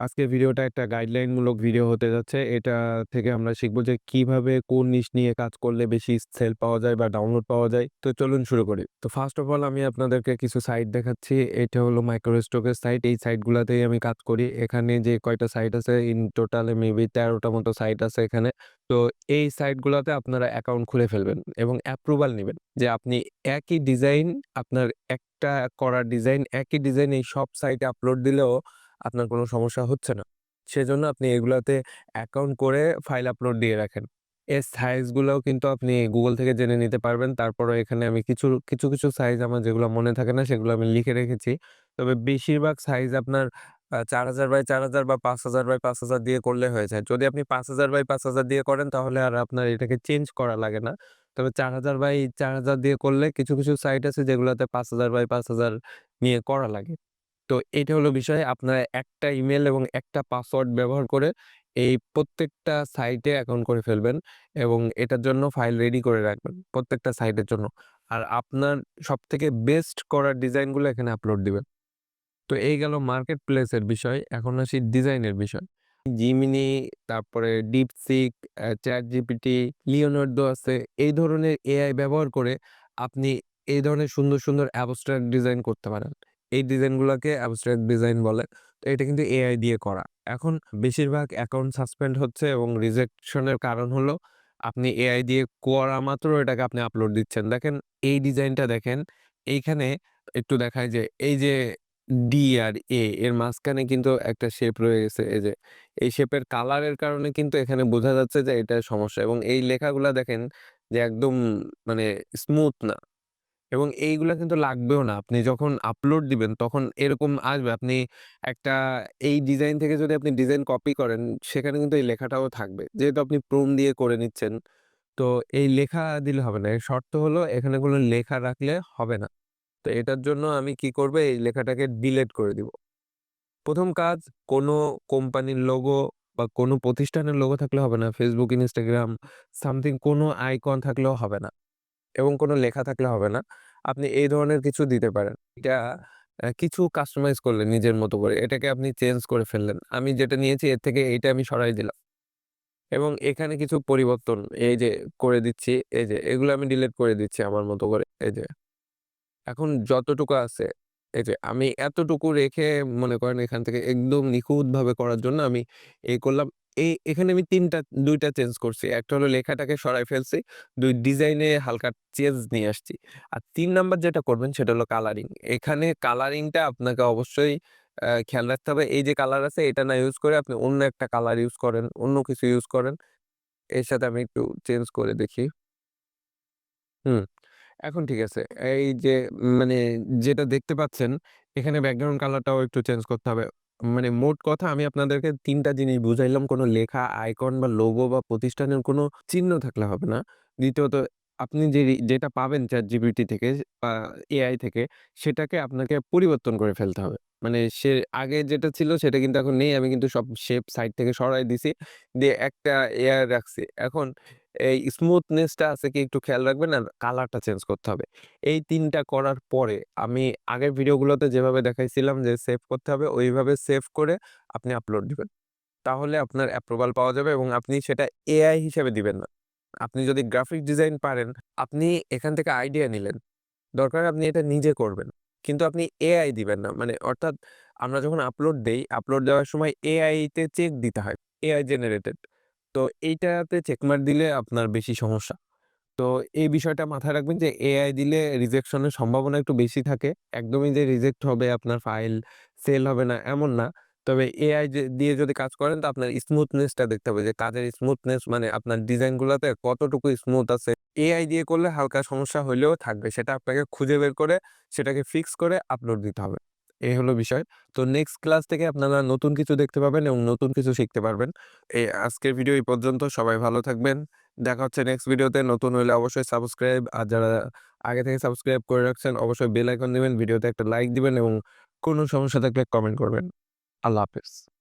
আজকের ভিডিওটা একটা গাইডলাইনমূলক ভিডিও হতে যাচ্ছে। এটা থেকে আমরা শিখব যে কীভাবে কোন নিশ নিয়ে কাজ করলে বেশি সেল পাওয়া যায় বা ডাউনলোড পাওয়া যায়। তো চলুন শুরু করি। তো ফার্স্ট অফ অল আমি আপনাদেরকে কিছু সাইট দেখাচ্ছি। এটা হলো মাইক্রোস্টকের সাইট। এই সাইটগুলাতেই আমি কাজ করি। এখানে যে কয়টা সাইট আছে ইন টোটাল মেবি ১৩ টা মতো সাইট আছে এখানে। তো এই সাইটগুলাতে আপনারা অ্যাকাউন্ট খুলে ফেলবেন এবং অ্যাপ্রুভাল নিবেন। যে আপনি একই ডিজাইন আপনার একটা করা ডিজাইন একই ডিজাইন এই সব সাইটে আপলোড দিলেও আপনার কোনো সমস্যা হচ্ছে না। সেজন্য আপনি এগুলাতে অ্যাকাউন্ট করে ফাইল আপলোড দিয়ে রাখেন। এর সাইজগুলোও কিন্তু আপনি গুগল থেকে জেনে নিতে পারবেন। তারপরেও এখানে আমি কিছু, কিছু, কিছু সাইজ আমার যেগুলো মনে থাকে না সেগুলো আমি লিখে রেখেছি। তবে বেশিরভাগ সাইজ আপনার চার হাজার বাই ৪০০০ বা ৫০০০ বাই ৫০০০ দিয়ে করলে হয়ে যায়। যদি আপনি ৫০০০ বাই ৫০০০ দিয়ে করেন তাহলে আর আপনার এটাকে চেঞ্জ করা লাগে না। তবে ৪০০০ বাই ৪০০০ দিয়ে করলে কিছু, কিছু সাইট আছে যেগুলাতে ৫০০০ বাই ৫০০০ নিয়ে করা লাগে। তো এটা হলো বিষয়। আপনারা একটা ইমেল এবং একটা পাসওয়ার্ড ব্যবহার করে এই প্রত্যেকটা সাইটে অ্যাকাউন্ট করে ফেলবেন এবং এটার জন্য ফাইল রেডি করে রাখবেন প্রত্যেকটা সাইটের জন্য। আর আপনার সব থেকে বেস্ট করার ডিজাইনগুলো এখানে আপলোড দিবেন। তো এই গেল মার্কেট প্লেসের বিষয়। এখন আসি ডিজাইনের বিষয়। জিমিনি তারপরে DeepSeek, চ্যাট জিপিটি Leonardo আছে। এই ধরনের এআই ব্যবহার করে আপনি এই ধরনের সুন্দর, সুন্দর অ্যাবস্ট্রাক্ট ডিজাইন করতে পারেন। এই ডিজাইনগুলাকে অ্যাবস্ট্রাক্ট ডিজাইন বলে। তো এটা কিন্তু এআই দিয়ে করা। এখন বেশিরভাগ অ্যাকাউন্ট সাসপেন্ড হচ্ছে এবং রিজেকশনের কারণ হলো আপনি এআই দিয়ে করা মাত্র এটাকে আপনি আপলোড দিচ্ছেন। দেখেন, এই ডিজাইনটা দেখেন। এইখানে একটু দেখায় যে এই যে ডি আর এ এর মাঝখানে কিন্তু একটা শেপ রয়ে গেছে এই যে। এই শেপের কালারের কারণে কিন্তু এখানে বোঝা যাচ্ছে যে এটা সমস্যা এবং এই লেখাগুলা দেখেন যে একদম মানে স্মুথ না। এবং এইগুলা কিন্তু লাগবেও না। আপনি যখন আপলোড দিবেন তখন এরকম আসবে। আপনি একটা এই ডিজাইন থেকে যদি আপনি ডিজাইন কপি করেন সেখানে কিন্তু এই লেখাটাও থাকবে। যেহেতু আপনি প্রুন দিয়ে করে নিচ্ছেন। তো এই লেখা দিলে হবে না। এর শর্ত হলো এখানে কোনো লেখা রাখলে হবে না। তো এটার জন্য আমি কি করব এই লেখাটাকে ডিলিট করে দিব। ১ম কাজ কোনো কোম্পানির লোগো বা কোনো প্রতিষ্ঠানের লোগো থাকলে হবে না। Facebook, Instagram সামথিং কোনো আইকন থাকলেও হবে না। এবং কোনো লেখা থাকলে হবে না। আপনি এই ধরনের কিছু দিতে পারেন। এটা কিছু কাস্টমাইজ করলেন নিজের মতো করে। এটাকে আপনি চেঞ্জ করে ফেললেন। আমি যেটা নিয়েছি এর থেকে এইটা আমি সরাই দিলাম। এবং এখানে কিছু পরিবর্তন এই যে করে দিচ্ছি, এই যে এগুলো আমি ডিলিট করে দিচ্ছি আমার মতো করে। এই যে। এখন যতটুকু আছে, এই যে আমি এতটুকু রেখে মনে করেন এখান থেকে একদম নিখুঁতভাবে করার জন্য আমি এই করলাম। এই এখানে আমি তিনটা দুইটা চেঞ্জ করছি। একটা হলো লেখাটাকে সরাই ফেলছি। দুই ডিজাইনে হালকা চেঞ্জ নিয়ে আসছি। আর তিন নাম্বার যেটা করবেন সেটা হলো কালারিং। এখানে কালারিংটা আপনাকে অবশ্যই খেয়াল রাখতে হবে। এই যে কালার আছে এটা না ইউজ করে আপনি অন্য একটা কালার ইউজ করেন, অন্য কিছু ইউজ করেন। এর সাথে আমি একটু চেঞ্জ করে দেখি। হুম, এখন ঠিক আছে। এই যে মানে যেটা দেখতে পাচ্ছেন এখানে ব্যাকগ্রাউন্ড কালারটাও একটু চেঞ্জ করতে হবে। মানে মোট কথা আমি আপনাদেরকে ৩ টা জিনিস বুঝাইলাম। কোনো লেখা, আইকন বা লোগো বা প্রতিষ্ঠানের কোনো চিহ্ন থাকলে হবে না। দ্বিতীয়ত আপনি যে যেটা পাবেন ChatGPT থেকে বা এআই থেকে সেটাকে আপনাকে পরিবর্তন করে ফেলতে হবে। মানে সে আগে যেটা ছিল সেটা কিন্তু এখন নেই। আমি কিন্তু সব শেপ সাইড থেকে সরাই দিছি। দিয়ে একটা এআই রাখছি। এখন এই স্মুথনেসটা আছে কি একটু খেয়াল রাখবেন আর কালারটা চেঞ্জ করতে হবে। এই তিনটা করার পরে আমি আগের ভিডিওগুলোতে যেভাবে দেখাইছিলাম যে সেভ করতে হবে ওইভাবে সেভ করে আপনি আপলোড দিবেন। তাহলে আপনার অ্যাপ্রুভাল পাওয়া যাবে এবং আপনি সেটা এআই হিসেবে দিবেন না। আপনি যদি গ্রাফিক ডিজাইন পারেন, আপনি এখান থেকে আইডিয়া নিলেন। দরকার আপনি এটা নিজে করবেন। কিন্তু আপনি এআই দিবেন না। মানে অর্থাৎ আমরা যখন আপলোড দেই, আপলোড দেওয়ার সময় এআইতে চেক দিতে হয়। AI generated. তো এইটাতে চেকমার দিলে আপনার বেশি সমস্যা। তো এই বিষয়টা মাথায় রাখবেন যে এআই দিলে রিজেকশনের সম্ভাবনা একটু বেশি থাকে। একদমই যে রিজেক্ট হবে আপনার ফাইল সেল হবে না এমন না। তবে এআই দিয়ে যদি কাজ করেন তো আপনার স্মুথনেসটা দেখতে হবে যে কাজের স্মুথনেস মানে আপনার ডিজাইনগুলাতে কতটুকু স্মুথ আছে। এআই দিয়ে করলে হালকা সমস্যা হলেও থাকবে। সেটা আপনাকে খুঁজে বের করে সেটাকে ফিক্স করে আপলোড দিতে হবে। এই হলো বিষয়। তো নেক্সট ক্লাস থেকে আপনারা নতুন কিছু দেখতে পাবেন এবং নতুন কিছু শিখতে পারবেন। এই আজকের ভিডিও এই পর্যন্ত। সবাই ভালো থাকবেন। দেখা হচ্ছে নেক্সট ভিডিওতে। নতুন হলে অবশ্যই সাবস্ক্রাইব আর যারা আগে থেকে সাবস্ক্রাইব করে রাখছেন অবশ্যই বেল আইকন দিবেন, ভিডিওতে একটা লাইক দিবেন এবং কোনো সমস্যা থাকলে কমেন্ট করবেন। আল্লাহ হাফেজ।